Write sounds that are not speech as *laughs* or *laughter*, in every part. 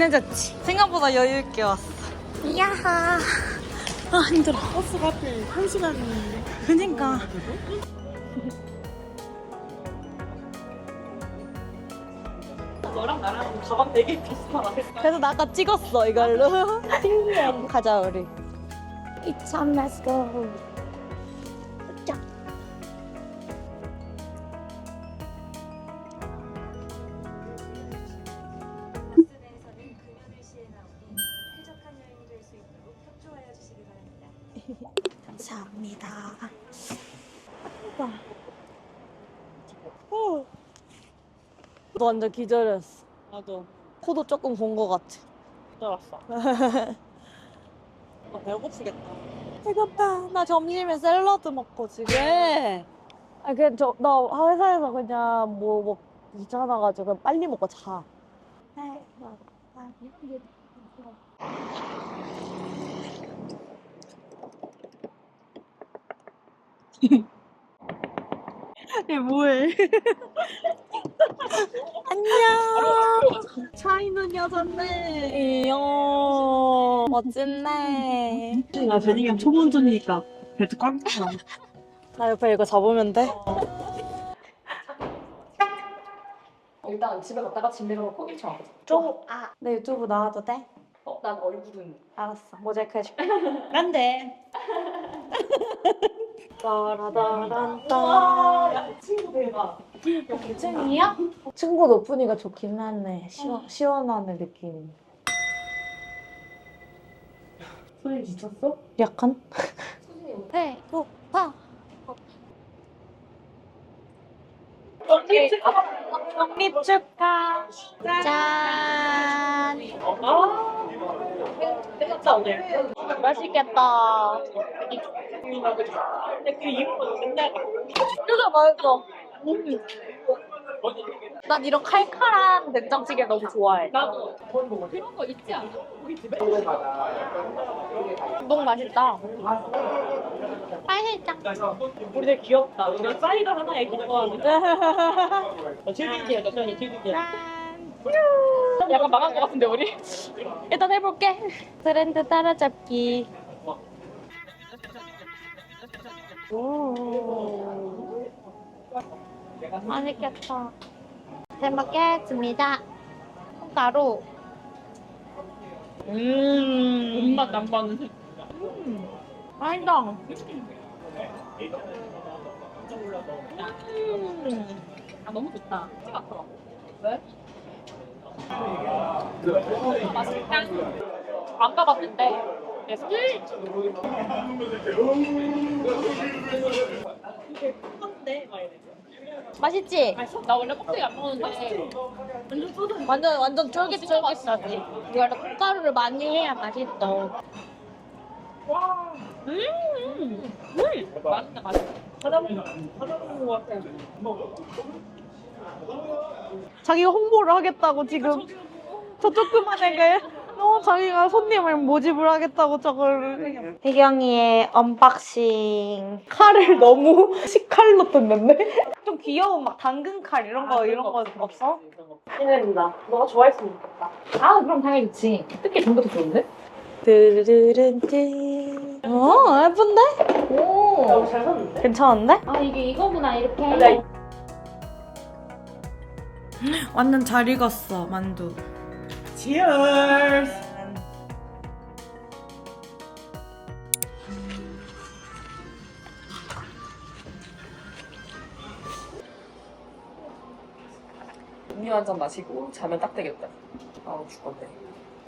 안 늦었지? 생각보다 여유 있게 왔어. 야하. 아 힘들어. 버스가 하필 1시간이 그니까. 너랑 나랑 가방 되게 비슷하다. 그래서 나 아까 찍었어 이걸로. 신기해. *laughs* 가자 우리. It's time, let's go. 완전 기절했어. 나도 코도 조금 본 것 같아. 들었어. *laughs* 아, 배고프겠다. 배고파. 나 점심에 샐러드 먹고 지금. 왜? 아, 그냥 저, 나 회사에서 그냥 뭐, 뭐, 귀찮아가지고 그냥 빨리 먹고 자. *laughs* 얘 뭐해? *laughs* 안녕. 차이는 여자네. 이요. 멋진네. 나 베닝엄 초본전이니까 벨트 꽉 차. 나 옆에 이거 잡으면 돼? 일단 집에 갔다가 집 내려놓고 1층 와보자. 좀, 아, 내 유튜브 나와도 돼? 어, 난 얼굴은 알았어. 모자이크 해줄게. *laughs* 안 돼. *laughs* 따라다란따. 야, 친구 대박. 층이야? 친구 높으니까 좋긴 하네. 시원, 시원하네, 느낌이. 손이 지쳤어? 약간? 배고파. 독립 축하. 짠. 아. 내가 오늘. 맛있겠다. 근데 그 이후로 맨날 진짜 맛있어. 음. 난 이런 칼칼한 된장찌개 너무 좋아해. 나도. 그런 거 있지 않아? 우리 집에? 너무 맛있다. 맛있다. 우리 되게 귀엽다. 우리 사이다 하나에 기뻐하는. 어, 즐기기야, 너 편이 즐기기야. 약간 망한 것 같은데 우리? 일단 해볼게. 트렌드 따라잡기. 오. 맛있겠다. 잘 먹겠습니다. 콩가루. 음. 입맛 남바는 맛있다. 음. 아, 너무 좋다. 찍었어. 맛있다. 안 가봤는데. 그래 서 한데 막 이래. 맛있지? 맛있어? 나 원래 껍데기 안 먹는데 완전 쏟아. 완전 완전 쫄깃쫄깃하지. 이걸 콩가루를 많이 해야 맛있어. 와. 음. 음. 맛있다 맛있다. 하다 보면 하다 보는 것 같아. 자기가 홍보를 하겠다고 지금 저 조그만 애가 어, 자기가 손님을 모집을 하겠다고 저걸 혜경이의 언박싱 칼을 너무 *laughs* 식칼로 뜯는데 좀 귀여운 막 당근 칼 이런 거 이런 거 없어? 기대된다. 너가 좋아했으면 좋겠다. 아, 그럼 당연히 좋지. 뜯기 전부터 좋은데? 드르른뜨 어 예쁜데? 오. 너잘 샀는데? 괜찮은데? 아, 이게 이거구나, 이렇게. 네. 완전 잘 익었어 만두 Cheers. 음료 한 잔 마시고 자면 딱 되겠다. 아우, 죽겠네.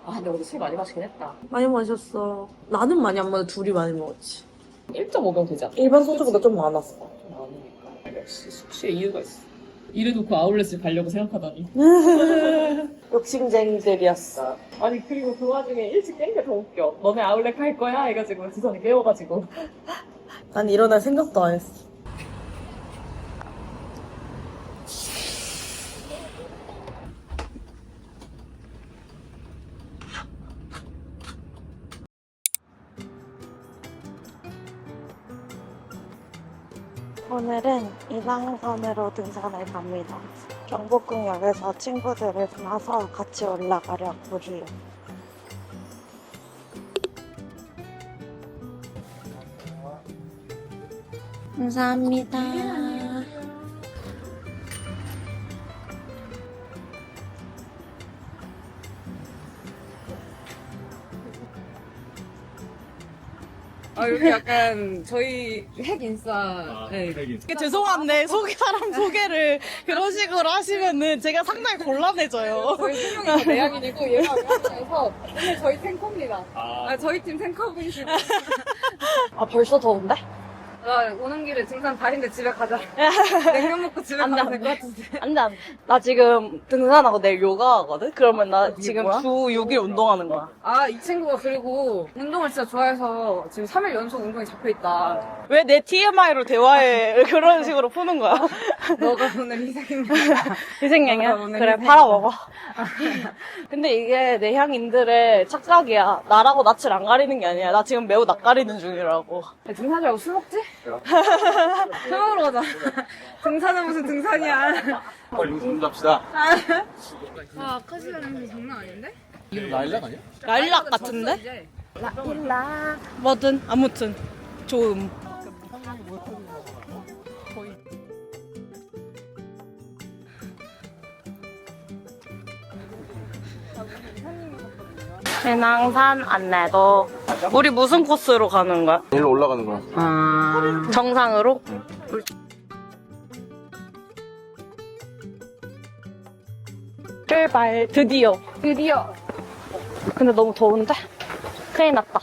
아, 근데 어제 술 많이 마시긴 했다. 많이 마셨어. 나는 많이 안 마셔 둘이 많이 먹었지. 1.5병 되지 않아? 일반 소주보다 좀 많았어. 좀 많으니까. 역시 숙취에 이유가 있어. 이래놓고 아울렛을 가려고 생각하다니. *laughs* 욕심쟁이들이었어. 아니, 그리고 그 와중에 일찍 깬 게 더 웃겨. 너네 아울렛 갈 거야? 해가지고 지선이 깨워가지고. 난 일어날 생각도 안 했어. 오늘은 이방선으로 등산을 갑니다 경복궁역에서 친구들을 만나서 같이 올라가려고 해요. 감사합니다. 아, 여기 약간 저희 핵 인싸. 네. 죄송한데 소개 사람 소개를 그런 식으로 하시면은 제가 상당히 곤란해져요. 저희 세 명이 다 내향인이고 얘가 외향인에서 오늘 저희 탱커입니다. 아, 저희 팀 탱커분이시고. 아 벌써 더운데? 나 오는 길에 등산 다 했는데 집에 가자. *laughs* 냉면 먹고 집에 안 돼, 가면 안 될것 같은데. 안 돼 안 돼. 나 지금 등산하고 내일 요가 하거든? 그러면 나 지금 뭐야? 주 6일 운동하는 거야. 아, 이 친구가 그리고 운동을 진짜 좋아해서 지금 3일 연속 운동이 잡혀있다. 왜 내 TMI로 대화에 *laughs* 그런 식으로 푸는 거야? *laughs* 너가 오늘 희생입니다. 희생양이야? 오늘 그래. 팔아먹어. 근데 이게 내향인들의 착각이야. 나라고 낯을 안 가리는 게 아니야. 나 지금 매우 낯가리는 중이라고. 야, 등산하자고 술 먹지? 술 먹으러 가자. *laughs* 등산은 무슨 등산이야. 빨리 웃음 잡시다. 아, 아까 시간에 장난 아닌데? 라일락 아니야? 라일락 같은데? 이제. 뭐든 아무튼 좋음. 해낭산 안내도 우리 무슨 코스로 가는 거야? 일로 올라가는 거야. 정상으로? 출발 드디어 드디어. 근데 너무 더운데? 큰일 났다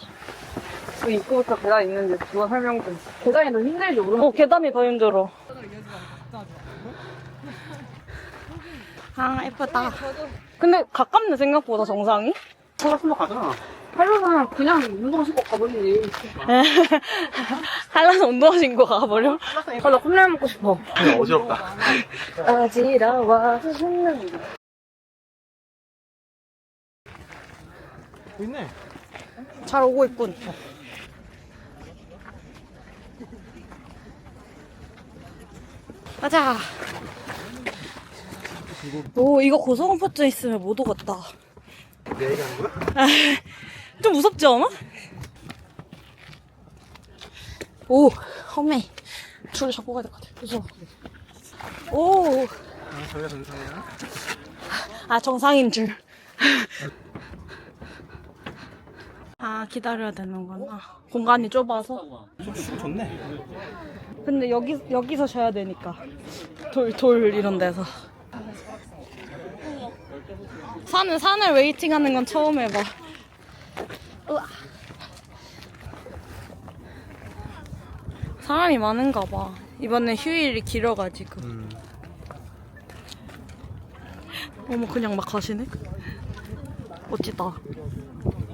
그 입구부터 계단 있는데 누가 설명 좀. 계단이 더 힘들지, 오른 어 계단이 더 힘들어 아 예쁘다 근데 가깝네 생각보다 정상이 한번 가잖아. 하루는 그냥 운동 신고 가버리니. 한라산 *laughs* 운동화 신고 가버려? 아, 나 컵라면 먹고 싶어. 어지럽다. *laughs* 어지러워 있네. 잘 오고 있군 가자 오 이거 고소공포증 있으면 못 오겠다 거야? 좀 무섭지 않아? 오, 험해. 줄을 잡고 가야 될 것 같아. 무서워. 오, 아, 저희가 정상이야. 아, 정상인 줄. 아, 기다려야 되는구나. 공간이 좁아서. 좋네. 근데 여기, 여기서 쉬어야 되니까. 돌, 돌 이런 데서. 산을, 산을 웨이팅 하는 건 처음 해봐. 우와. 사람이 많은가 봐. 이번에 휴일이 길어가지고. 어머, 그냥 막 가시네? 멋지다.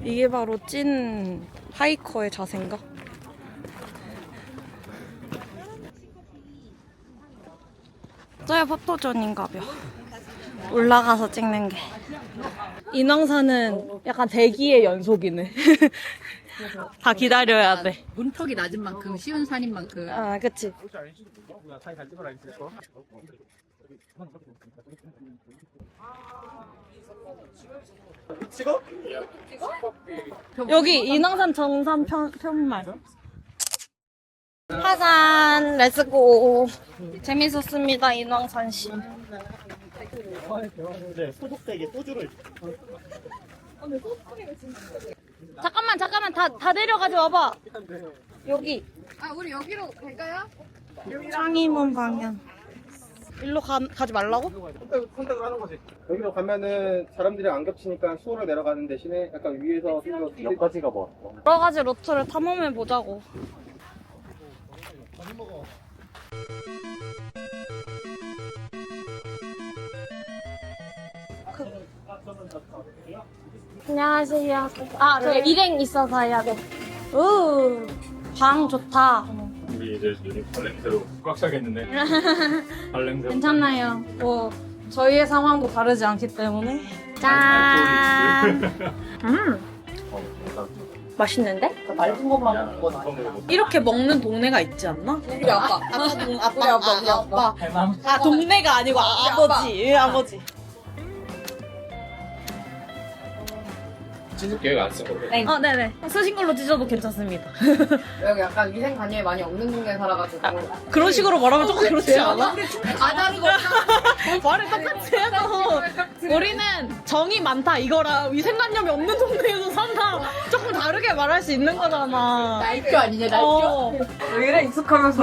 이게 바로 찐 하이커의 자세인가? 저야 포토존인가벼. 올라가서 찍는 게. 인왕산은 약간 대기의 연속이네. *laughs* 다 기다려야 돼. 문턱이 낮은 만큼 쉬운 산인 만큼 아, 그치. 여기 인왕산 정산 편, 편말. 하산, 렛츠고. 재밌었습니다, 인왕산 씨. 네, 소독되게 소주를. 잠깐만, 잠깐만, 다, 다 내려가지 와봐. 여기. 아 우리 여기로 갈까요? 창의문 방향. 일로 가, 가지 말라고? 선택, 선택을 하는 거지. 여기로 가면은 사람들이 안 겹치니까 수월로 내려가는 대신에 약간 위에서 여기까지가 뭐. 여러 가지 루트를 탐험해 보자고. 안녕하세요. 아, 저 일행 있어서 해야 돼. 오, 방 좋다. 우리 이제 요즘 발냄새로 꽉 차겠는데 발냄새 괜찮아요. 뭐 저희의 상황도 다르지 않기 때문에. 짠. 음. 맛있는데? 맑은 것만 먹는 건 아니야. 이렇게 먹는 동네가 있지 않나? 우리 아빠. 아빠 동 아빠 우리 아빠, 우리 아, 아빠. 아빠 아 동네가 아니고 아, 아버지 예, 아버지 찢을 계획 안 쓰거든. 어 네네 쓰신 걸로 찢어도 괜찮습니다 *laughs* 여기 약간 위생관념이 많이 없는 동네에 살아가지고. 그런 식으로 말하면 조금 그렇지 않아? 안 하는 거 없다. 말을 똑같이 해서 우리는 정이 많다 이거랑 위생관념이 없는 동네에서 산다 조금 다르게 말할 수 있는 거잖아 날교 아니냐, 날교? 어. 왜 이래 익숙하면서.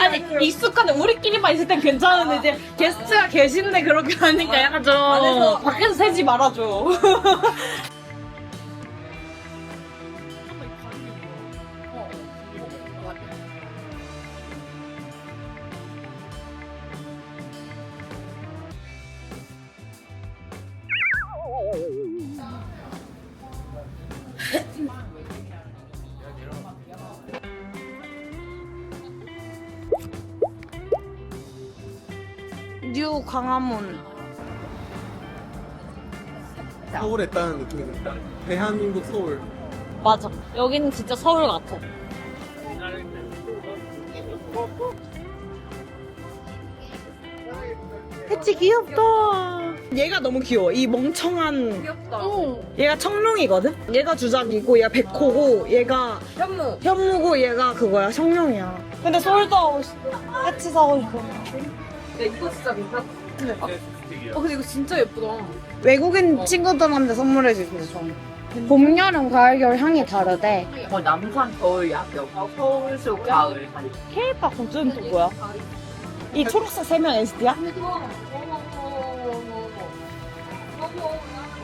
아니 익숙한데 우리끼리만 있을 땐 괜찮은데 이제 게스트가 계신데 그렇게 하니까 약간 좀 밖에서 새지 말아줘 *laughs* 뉴 광화문 서울에 있다는 느낌이 든다. 대한민국 서울. 맞아 여기는 진짜 서울 같아 해치 귀엽다 얘가 너무 귀여워 이 멍청한 귀엽다. 얘가 청룡이거든? 얘가 주작이고 얘가 백호고 얘가 현무. 현무고 얘가 그거야 청룡이야 근데 싶어 해치 사고 싶어 네, 이거 진짜 괜찮다. 어, 근데 이거 진짜 예쁘다. 외국인 친구들한테 선물해 주고 싶어 봄, 여름, 가을, 겨울 향이 다르대 뭐 남산 겨울 야경, 서울숲 가을. 케이팝 공주는 또 뭐야? 이 초록색 세명 NCT야?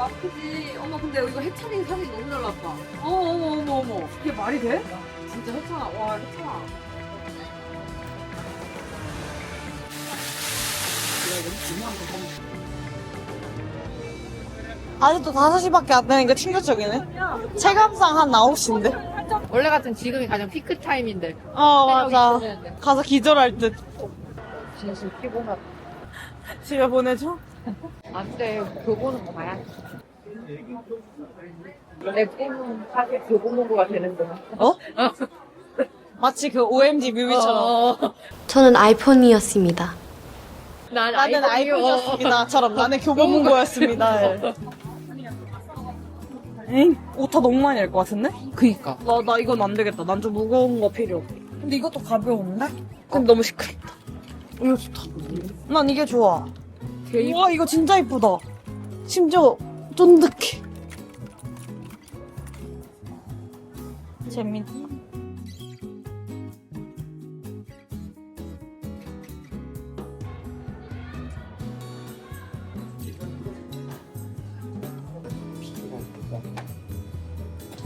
어머, 마크지. 어머, 근데 이거 해찬이 사진 너무 잘 나왔다. 어머, 어머, 어머, 어머. 이게 말이 돼? 진짜 해찬아. 와, 해찬아. 아직도 5시밖에 안 되니까 충격적이네 체감상 한 9시인데 원래 같은 지금이 가장 피크 타임인데. 어 맞아. 가서 기절할 듯 진심 피곤하다. 집에 보내줘? 안 돼. 교보는 가야 돼. 내 꿈은 사실 교보문고가 되는 거야. 어? 마치 그 OMG 뮤비처럼 저는 아이폰이었습니다. 난 나는 아이폰이었습니다처럼 나는 교보문고였습니다 엥? 오타 너무 많이 할 것 같은데? 그니까. 나, 나 이건 안 되겠다. 난 좀 무거운 거 필요. 근데 이것도 가벼운데? 근데 너무 시크했다. 이거 좋다. 난 이게 좋아. 와, 이거 진짜 이쁘다. 심지어 쫀득해. 재밌다.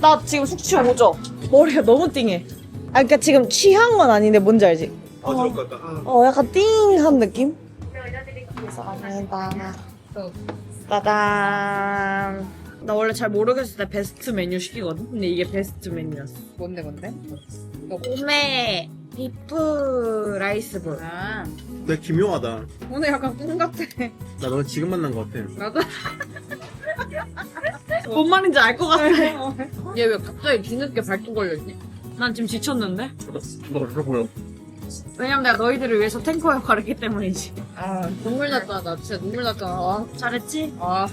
나 지금 숙취 오죠? 머리가 너무 띵해. 아, 그니까 지금 취한 건 아닌데 뭔지 알지? 같다. 아. 어, 약간 띵한 느낌? 감사합니다. 따단. 나 원래 잘 모르겠을 때 베스트 메뉴 시키거든? 근데 이게 베스트 메뉴였어. 뭔데, 뭔데? 오메 비프 라이스볼. 아. 내 기묘하다. 오늘 약간 꿈 같아. 나 너 지금 만난 것 같아. 나도. *laughs* 뭔 말인지 알 것 같아. *laughs* 얘 왜 갑자기 뒤늦게 발톱 걸렸지? 난 지금 지쳤는데? 너 이거 보여. 왜냐면 내가 너희들을 위해서 탱커 역할을 했기 때문이지. 아, 눈물 났잖아. 나 진짜 눈물 났잖아. 아, 잘했지? 아.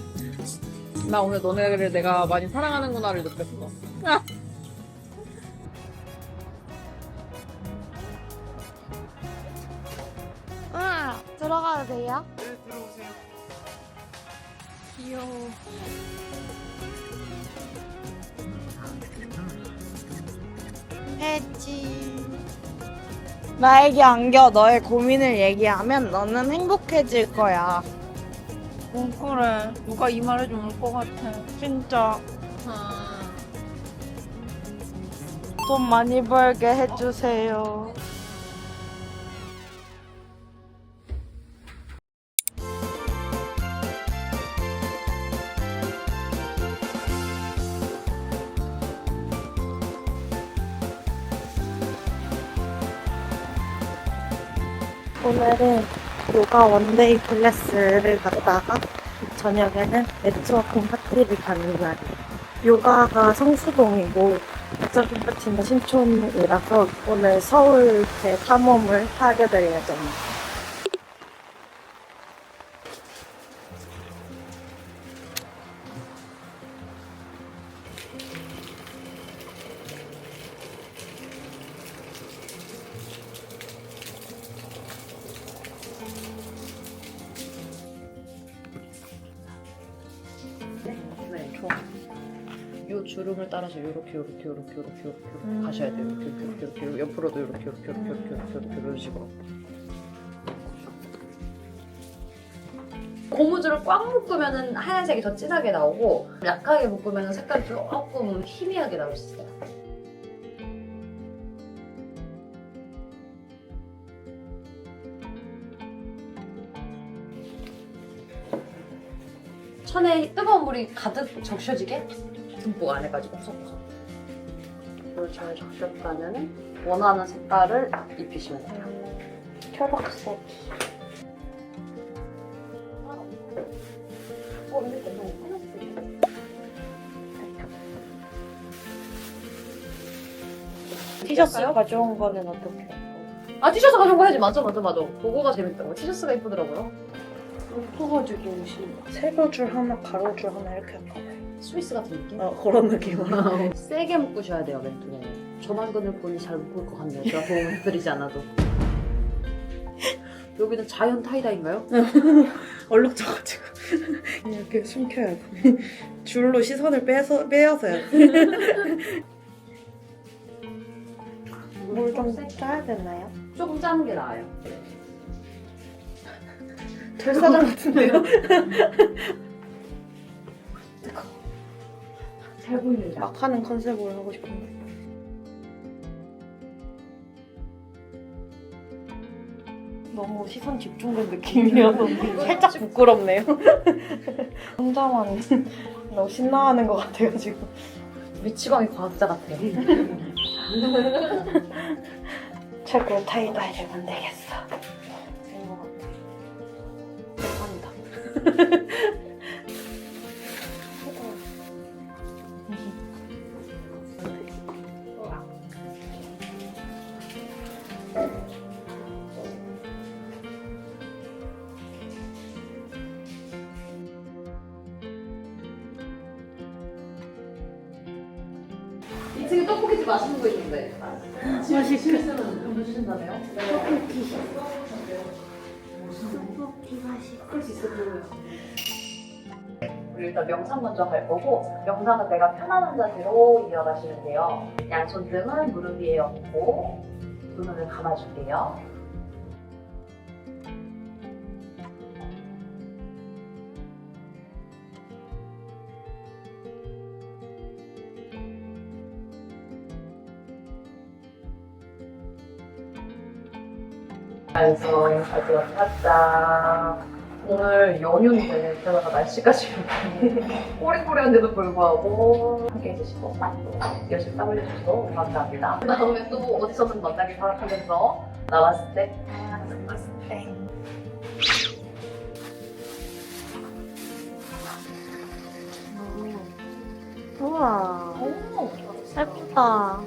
나 오늘 너네를 내가 많이 사랑하는구나를 느꼈어. 응, 들어가도 돼요? 네, 들어오세요. 귀여워. 했지. 나에게 안겨 너의 고민을 얘기하면 너는 행복해질 거야. 어, 그래. 누가 이 말해주면 올 것 같아. 진짜. 돈 많이 벌게 해주세요. 오늘은 요가 원데이 클래스를 갔다가 저녁에는 네트워킹 파티를 가는 날이에요. 요가가 성수동이고 어차피 파티는 신촌이라서 오늘 서울 대 탐험을 하게 될 예정입니다. 좋아. 요 주름을 따라서 요렇게 요렇게 요렇게 요렇게 요렇게 요렇게 가셔야 돼요. 이렇게 이렇게 이렇게 이렇게 옆으로도 요렇게 요렇게 요렇게 요렇게 요렇게 요렇게 이런 식으로. 고무줄을 꽉 묶으면 하얀색이 더 진하게 나오고 약하게 묶으면 색깔이 조금 희미하게 나올 수 있어요. 천에 뜨거운 물이 가득 적셔지게 듬뿍 안에 까지 쏙쏙쏙 물을 잘 적셨다면 원하는 색깔을 입히시면 돼요. 초록색. 어. 티셔츠 가져온 거는 어떻게? 아 티셔츠 가져온 거 해야지 맞아 맞아 맞아 그거가 재밌다고 티셔츠가 예쁘더라고요 예뻐가지고 옷이 세로줄 하나, 가로줄 하나 이렇게 할까 봐요. 스위스 같은 느낌? 어, 그런 느낌으로. 세게 묶으셔야 돼요 멘트에 전완근을 본이 잘 묶을 것 같네요 제가 도움 드리지 않아도 *laughs* 여기는 자연 타이다인가요? *laughs* 얼룩져가지고 *laughs* 이렇게 숨겨야 돼. 줄로 시선을 빼서 빼어서 해야 돼. 물좀 짜야 되나요? 조금 짜는 게 나아요 절사장 *laughs* 같은데요? 잘 보입니다 막 하는 컨셉으로 하고 싶은데. 너무 시선 집중된 느낌이어서 *laughs* 살짝 부끄럽네요. *laughs* 혼자만 너무 신나하는 것 같아가지고. 미치광이 과학자 같아요 최고 타이다이를 만들겠어. 감사합니다. 이층에 떡볶이집 맛있는 거 있는데 맛있겠어요 해주신다네요? 우리 일단 명상 먼저 갈 거고 명상은 내가 편안한 자세로 이어가시면 돼요. 양손 등은 무릎 위에 얹고 두 눈을 감아줄게요. 그래서 발디가 살짝 오늘 연휴인데 게다가 날씨가 지금 꼬리꼬리한데도 불구하고 함께 해주시고 열심히 땀 흘려주셔서 감사합니다 그 다음에 또 어디서든 만나길 바라면서 나왔을 때 우와. 예쁘다.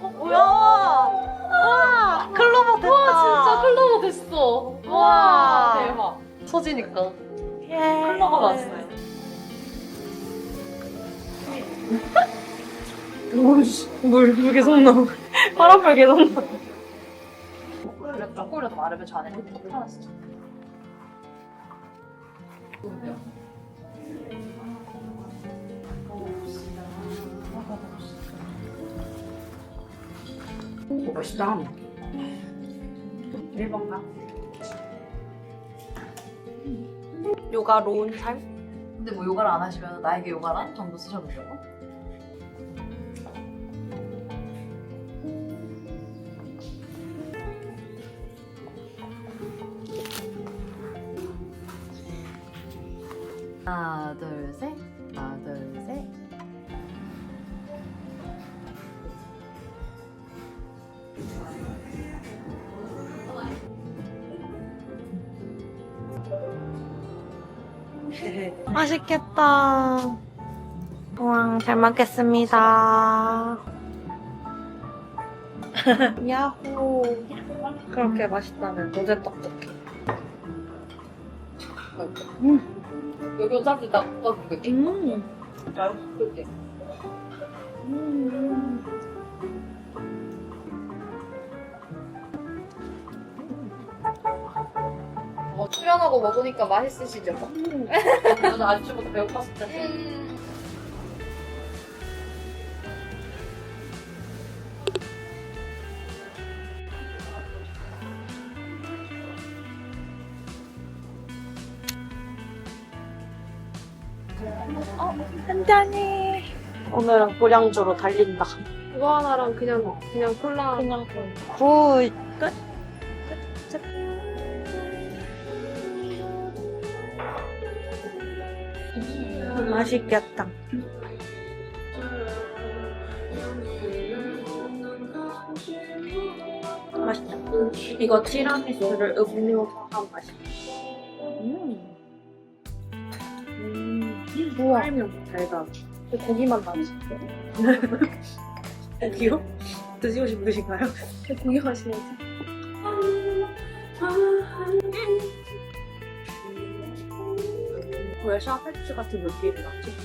어, 뭐야? 우와! 클로버 됐다. 와 진짜 클로버 됐어 와. 대박 서지니까 예. 클로버 왔어요 *laughs* 오씨, 물, 물 계속 나오. 바람불 *laughs* 계속 나. 그래 쪼꼬리라도 마르면 저 안에 흙이 편하시 멋있다. 1번 가? 요가 로운 살? 근데 뭐 요가를 안 하시면 나에게 요가란 정도 쓰셔도 되고. 맛있겠다. 우와, 잘 먹겠습니다. *laughs* 야호. 그렇게 맛있다면 로제 떡볶이. 여기 어차피 나 볶아줄게. 음. 그렇게. 어, 출연하고 먹으니까 맛있으시죠? 저는 아침부터 배고팠을 때. 한 잔이. 오늘은 고량주로 달린다. 그거 하나랑 그냥 그냥 콜라. 그냥 굿. 끝. 끝. 맛있겠다. 맛있다. 이거 티라미수를 음료로 한 맛이야. 음. 음. 우와. 살면 달다. 고기만 나지. *laughs* 고기요? 드시고 싶으신가요? 고기 맛있는지. 왜 샤페츠 같은 느낌이 나지?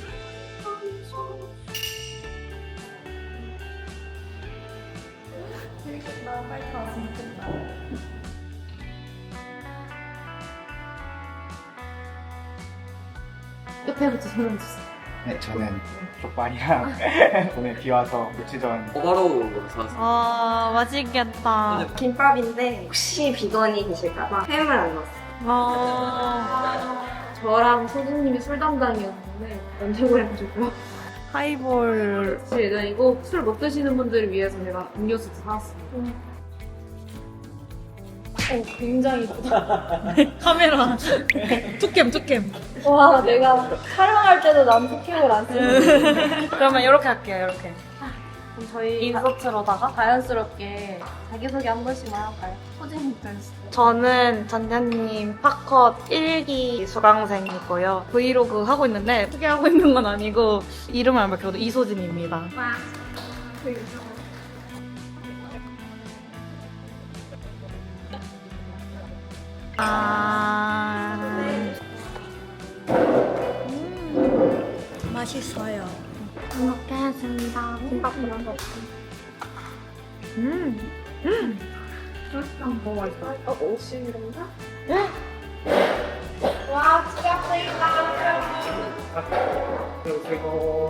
끝에부터 설명 주세요. 네, 저는 족발이랑 오늘 비 와서 며칠 전 호바로우 사왔어요. 와, 맛있겠다. 김밥인데 혹시 비건이 계실까봐 햄을 안 넣었어요. 와, 저랑 소진님이 술 담당이었는데 연태고해가지고요. 하이볼. 사실 예전이고 술 못 드시는 분들을 위해서 제가 음료수도 사왔어요. 굉장히 *laughs* 카메라. *laughs* 투캠, 투캠. 와 내가 촬영할 때도 난 포켓을 안 쓰는 그러면 이렇게 할게요, 이렇게. 그럼 저희 인서트로다가. 자연스럽게 자기소개 한 번씩만 할까요? 소진님부터 해주세요. 저는 전자님 팝컷 1기 수강생이고요. 브이로그 하고 있는데 소개하고 있는 건 아니고 이름을 안 밝혀도 이소진입니다. 아... 음, 맛있어요. 잘 먹겠습니다. 김밥 그런 거 없고. 음, 음. 너무 맛있어. 어, 오신 건가? 그리고